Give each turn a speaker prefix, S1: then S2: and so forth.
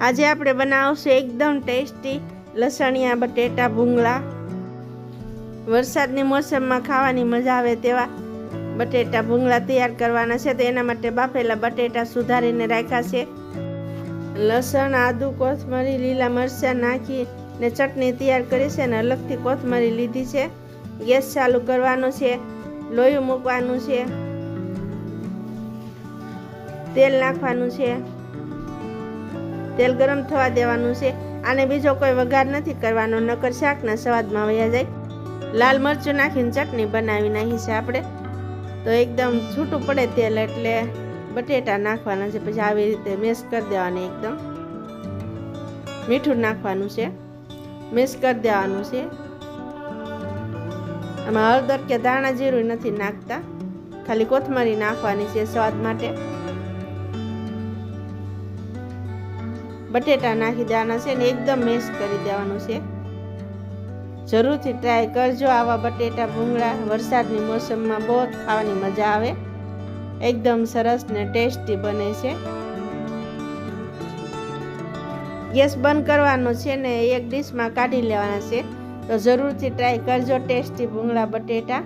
S1: આજે આપણે બનાવશું એકદમ ટેસ્ટી લસણિયા બટેટા ભૂંગળા. વરસાદની મોસમમાં ખાવાની મજા આવે તેવા બટેટા ભૂંગળા તૈયાર કરવાના છે તો એના માટે બાફેલા બટેટા સુધારીને રાખ્યા છે. લસણ, આદુ, કોથમરી, લીલા મરચાં નાખી ને ચટણી તૈયાર કરી છે ને અલગથી કોથમરી લીધી છે. ગેસ ચાલુ કરવાનો છે, લોહી મૂકવાનું છે, તેલ નાખવાનું છે. તેલ ગરમ થવા દેવાનું છે. આને બીજો કોઈ વઘાર નથી કરવાનો. નકર શાકના સ્વાદમાં વયા જાય. લાલ મરચું નાખીને ચટણી બનાવી નાખી છે આપણે. તો એકદમ છૂટું પડે તેલ એટલે બટેટા નાખવાના છે. પછી આવી રીતે મેશ કરી દેવાની એકદમ. મીઠું નાખવાનું છે. મિક્સ કરી દેવાનું છે. આમાં હળદર કે ધાણા જીરું નથી નાખતા. ખાલી કોથમરી નાખવાની છે સ્વાદ માટે. બટેટા નાખી દેવાના છે ને એકદમ મેશ કરી દેવાનું છે. જરૂરથી ટ્રાય કરજો આવા બટેટા, ભૂંગળા, વરસાદની મોસમમાં બહુ ખાવાની મજા આવે. એકદમ સરસ ને ટેસ્ટી બને છે. ગેસ બંધ કરવાનો છે ને એક ડીશમાં કાઢી લેવાના છે. તો જરૂરથી ટ્રાય કરજો ટેસ્ટી ભૂંગળા, બટેટા.